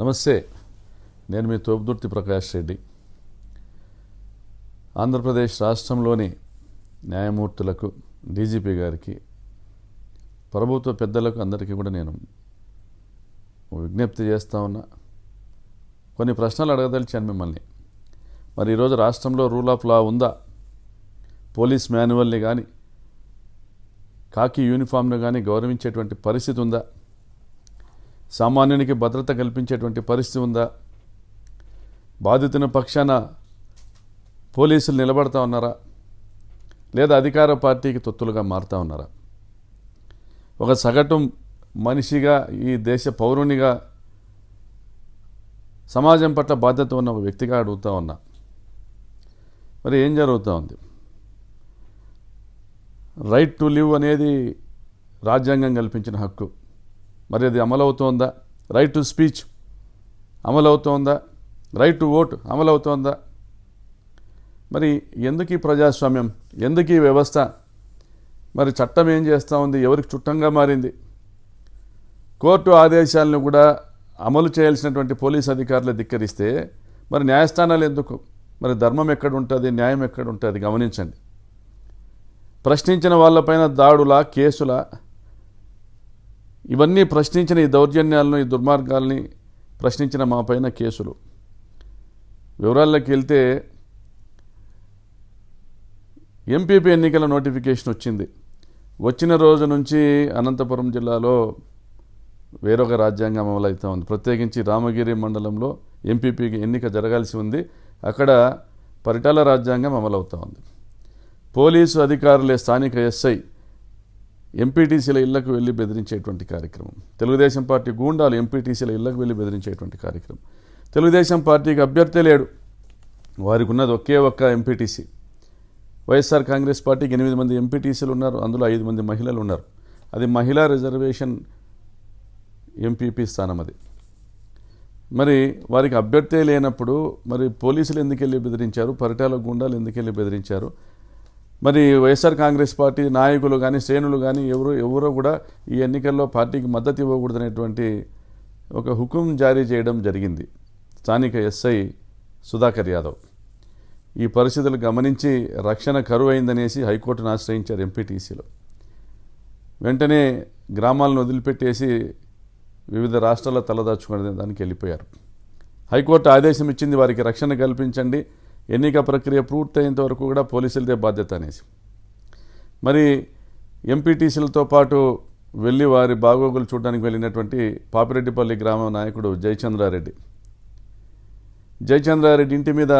నమస్తే నేను మీ తోపుదుర్తి ప్రకాష్ రెడ్డి. ఆంధ్రప్రదేశ్ రాష్ట్రంలోని న్యాయమూర్తులకు డీజీపీ గారికి ప్రభుత్వ పెద్దలకు అందరికీ కూడా నేను విజ్ఞప్తి చేస్తా ఉన్నా. కొన్ని ప్రశ్నలు అడగదలిచాను మిమ్మల్ని. మరి ఈరోజు రాష్ట్రంలో రూల్ ఆఫ్ లా ఉందా? పోలీస్ మాన్యువల్ని కానీ కాకి యూనిఫామ్ను కానీ గౌరవించేటువంటి పరిస్థితి ఉందా? సామాన్యునికి భద్రత కల్పించేటువంటి పరిస్థితి ఉందా? బాధితుని పక్షాన పోలీసులు నిలబడతా ఉన్నారా? లేదా అధికార పార్టీకి తొత్తులుగా మారుతా ఉన్నారా? ఒక సగటు మనిషిగా ఈ దేశ పౌరునిగా సమాజం పట్ల బాధ్యత ఉన్న ఒక వ్యక్తిగా అడుగుతా ఉన్నా. మరి ఏం జరుగుతూ ఉంది? రైట్ టు లివ్ అనేది రాజ్యాంగం కల్పించిన హక్కు. మరి అది అమలవుతోందా? రైట్ టు స్పీచ్ అమలవుతోందా? రైట్ టు ఓటు అమలవుతోందా? మరి ఎందుకు ఈ ప్రజాస్వామ్యం? ఎందుకు ఈ వ్యవస్థ? మరి చట్టం ఏం చేస్తూ ఉంది? ఎవరికి చుట్టంగా మారింది? కోర్టు ఆదేశాలను కూడా అమలు చేయాల్సినటువంటి పోలీస్ అధికారులు ధిక్కరిస్తే మరి న్యాయస్థానాలు ఎందుకు? మరి ధర్మం ఎక్కడ ఉంటుంది న్యాయం ఎక్కడ ఉంటుంది గమనించండి. ప్రశ్నించిన వాళ్ళపైన దాడుల కేసుల ఇవన్నీ ప్రశ్నించిన ఈ దౌర్జన్యాలను ఈ దుర్మార్గాల్ని ప్రశ్నించిన మా పైన కేసులు. వివరాల్లోకి వెళ్తే ఎంపీపీ ఎన్నికల నోటిఫికేషన్ వచ్చింది. వచ్చిన రోజు నుంచి అనంతపురం జిల్లాలో వేరొక రాజ్యాంగం అమలవుతూ ఉంది. ప్రత్యేకించి రామగిరి మండలంలో ఎంపీపీకి ఎన్నిక జరగాల్సి ఉంది. అక్కడ పరిటాల రాజ్యాంగం అమలవుతూ ఉంది. పోలీసు అధికారులే స్థానిక ఎస్ఐ ఎంపీటీసీల ఇళ్ళకు వెళ్ళి బెదిరించేటువంటి కార్యక్రమం. తెలుగుదేశం పార్టీ గూండాలు ఎంపీటీసీల ఇళ్ళకు వెళ్ళి బెదిరించేటువంటి కార్యక్రమం. తెలుగుదేశం పార్టీకి అభ్యర్థి లేడు. వారికి ఉన్నది ఒకే ఒక్క ఎంపీటీసీ. వైఎస్ఆర్ కాంగ్రెస్ పార్టీకి ఎనిమిది మంది ఎంపీటీసీలు ఉన్నారు. అందులో ఐదు మంది మహిళలు ఉన్నారు. అది మహిళా రిజర్వేషన్ ఎంపీపీ స్థానం అది. మరి వారికి అభ్యర్థే లేనప్పుడు మరి పోలీసులు ఎందుకు వెళ్ళి బెదిరించారు? పరిటాల గుండాలు ఎందుకు వెళ్ళి బెదిరించారు? మరి వైఎస్ఆర్ కాంగ్రెస్ పార్టీ నాయకులు కానీ శ్రేణులు కానీ ఎవరు ఎవరో కూడా ఈ ఎన్నికల్లో పార్టీకి మద్దతు ఇవ్వకూడదనేటువంటి ఒక హుకుం జారీ చేయడం జరిగింది. స్థానిక ఎస్ఐ సుధాకర్ యాదవ్. ఈ పరిస్థితులు గమనించి రక్షణ కరువు అయిందనేసి హైకోర్టును ఆశ్రయించారు ఎంపీటీసీలో. వెంటనే గ్రామాలను వదిలిపెట్టేసి వివిధ రాష్ట్రాల తలదాచుకునే దానికి వెళ్ళిపోయారు. హైకోర్టు ఆదేశం ఇచ్చింది వారికి రక్షణ కల్పించండి. ఎన్నిక ప్రక్రియ పూర్తయ్యేంత వరకు కూడా పోలీసులదే బాధ్యత అనేసి. మరి ఎంపీటీసీలతో పాటు వెళ్ళి వారి బాగోగులు చూడడానికి వెళ్ళినటువంటి పాపిరెడ్డిపల్లి గ్రామ నాయకుడు జయచంద్రారెడ్డి. జయచంద్రారెడ్డి ఇంటి మీద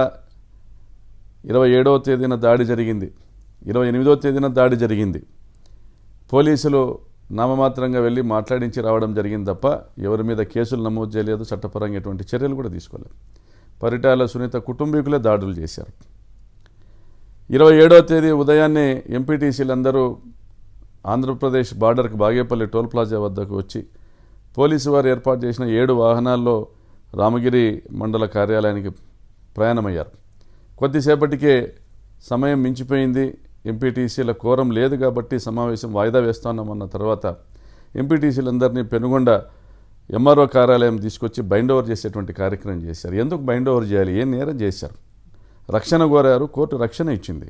ఇరవై ఏడవ తేదీన దాడి జరిగింది. ఇరవై ఎనిమిదవ తేదీన దాడి జరిగింది. పోలీసులు నామమాత్రంగా వెళ్ళి మాట్లాడించి రావడం జరిగింది తప్ప ఎవరి మీద కేసులు నమోదు చేయలేదు చట్టపరంగా ఎటువంటి చర్యలు కూడా తీసుకోలేదు. పరిటాల సునీత కుటుంబీకులే దాడులు చేశారు. ఇరవై ఏడవ తేదీ ఉదయాన్నే ఎంపీటీసీలందరూ ఆంధ్రప్రదేశ్ బార్డర్కి బాగేపల్లి టోల్ ప్లాజా వద్దకు వచ్చి పోలీసు వారు ఏర్పాటు చేసిన ఏడు వాహనాల్లో రామగిరి మండల కార్యాలయానికి ప్రయాణమయ్యారు. కొద్దిసేపటికే సమయం మించిపోయింది. ఎంపీటీసీల కోరం లేదు కాబట్టి సమావేశం వాయిదా వేస్తున్నామన్న తర్వాత ఎంపీటీసీలందరినీ పెనుగొండ ఎంఆర్ఓ కార్యాలయం తీసుకొచ్చి బైండ్ ఓవర్ చేసేటువంటి కార్యక్రమం చేశారు. ఎందుకు బైండ్ ఓవర్ చేయాలి? ఏం నేరం చేశారు? రక్షణ కోరారు కోర్టు రక్షణ ఇచ్చింది.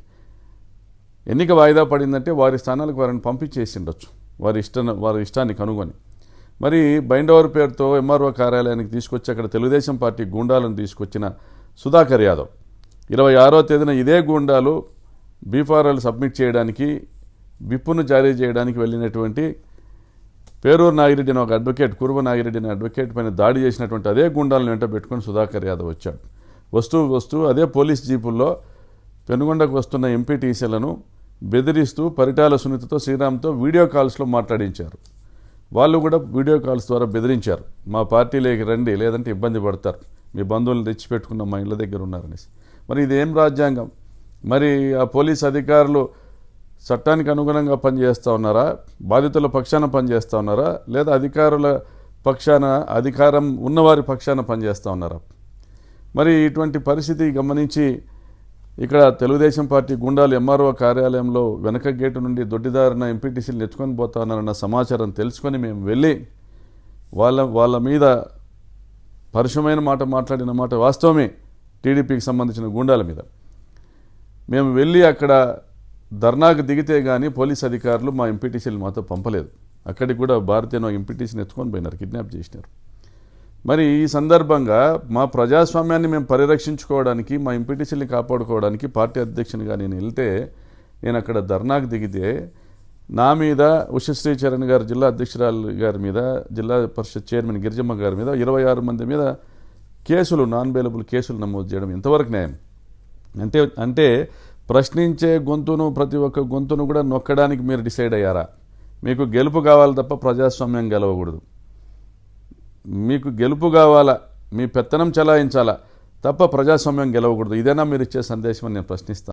ఎన్నిక వాయిదా పడిందంటే వారి స్థానాలకు వారిని పంపించేసి ఉండొచ్చు వారి ఇష్ట వారి ఇష్టాన్ని కనుగొని. మరి బైండ్ ఓవర్ పేరుతో ఎంఆర్ఓ కార్యాలయానికి తీసుకొచ్చి అక్కడ తెలుగుదేశం పార్టీ గూండాలను తీసుకొచ్చిన సుధాకర్ యాదవ్. ఇరవై ఆరో తేదీన ఇదే గూండాలు బీఫారాలు సబ్మిట్ చేయడానికి విప్పును జారీ చేయడానికి వెళ్ళినటువంటి పేరూరు నాగిరెడ్డి ఒక అడ్వకేట్ కురువ నాగిరెడ్డి అనే అడ్వకేట్ పైన దాడి చేసినటువంటి అదే గుండాలను వెంట పెట్టుకుని సుధాకర్ యాదవ్ వచ్చాడు. వస్తూ వస్తూ అదే పోలీస్ జీపుల్లో పెనుగొండకు వస్తున్న ఎంపీటీసీలను బెదిరిస్తూ పరిటాల సునీతతో శ్రీరామ్తో వీడియో కాల్స్లో మాట్లాడించారు. వాళ్ళు కూడా వీడియో కాల్స్ ద్వారా బెదిరించారు. మా పార్టీలోకి రండి లేదంటే ఇబ్బంది పడతారు. మీ బంధువులను తెచ్చిపెట్టుకున్న మా ఇళ్ళ దగ్గర ఉన్నారనేసి. మరి ఇదేం రాజ్యాంగం? మరి ఆ పోలీస్ అధికారులు చట్టానికి అనుగుణంగా పనిచేస్తూ ఉన్నారా? బాధితుల పక్షాన పనిచేస్తూ ఉన్నారా? లేదా అధికారుల పక్షాన అధికారం ఉన్నవారి పక్షాన పనిచేస్తూ ఉన్నారా? మరి ఇటువంటి పరిస్థితి గమనించి ఇక్కడ తెలుగుదేశం పార్టీ గుండాలు ఎంఆర్ఓ కార్యాలయంలో వెనక గేటు నుండి దొడ్డిదారిన ఎంపీటీసీలు నెచ్చుకొని పోతా ఉన్నారన్న సమాచారం తెలుసుకొని మేము వెళ్ళి వాళ్ళ వాళ్ళ మీద పరుషమైన మాట మాట్లాడిన మాట వాస్తవమే టీడీపీకి సంబంధించిన గుండాల మీద. మేము వెళ్ళి అక్కడ ధర్నాకు దిగితే కానీ పోలీస్ అధికారులు మా ఎంపీటీసీలు మాతో పంపలేదు. అక్కడికి కూడా భారతీయ ఎంపీటీసీని ఎత్తుకొని పోయినారు కిడ్నాప్ చేసినారు. మరి ఈ సందర్భంగా మా ప్రజాస్వామ్యాన్ని మేము పరిరక్షించుకోవడానికి మా ఎంపీటీసీని కాపాడుకోవడానికి పార్టీ అధ్యక్షునిగా నేను వెళ్తే నేను అక్కడ ధర్నాకు దిగితే నా మీద ఉషశ్రీ చరణ్ గారు జిల్లా అధ్యక్షురాలు గారి మీద జిల్లా పరిషత్ చైర్మన్ గిరిజమ్మ గారి మీద ఇరవై ఆరు మంది మీద కేసులు నాన్ బెయిలబుల్ కేసులు నమోదు చేయడం ఎంతవరకు న్యాయం? అంటే అంటే ప్రశ్నించే గొంతును ప్రతి ఒక్క గొంతును కూడా నొక్కడానికి మీరు డిసైడ్ అయ్యారా? మీకు గెలుపు కావాలి తప్ప ప్రజాస్వామ్యం గెలవకూడదు. మీకు గెలుపు కావాలా? మీ పెత్తనం చలాయించాలా? తప్ప ప్రజాస్వామ్యం గెలవకూడదు. ఇదేనా మీరు ఇచ్చే సందేశం అని నేను ప్రశ్నిస్తాను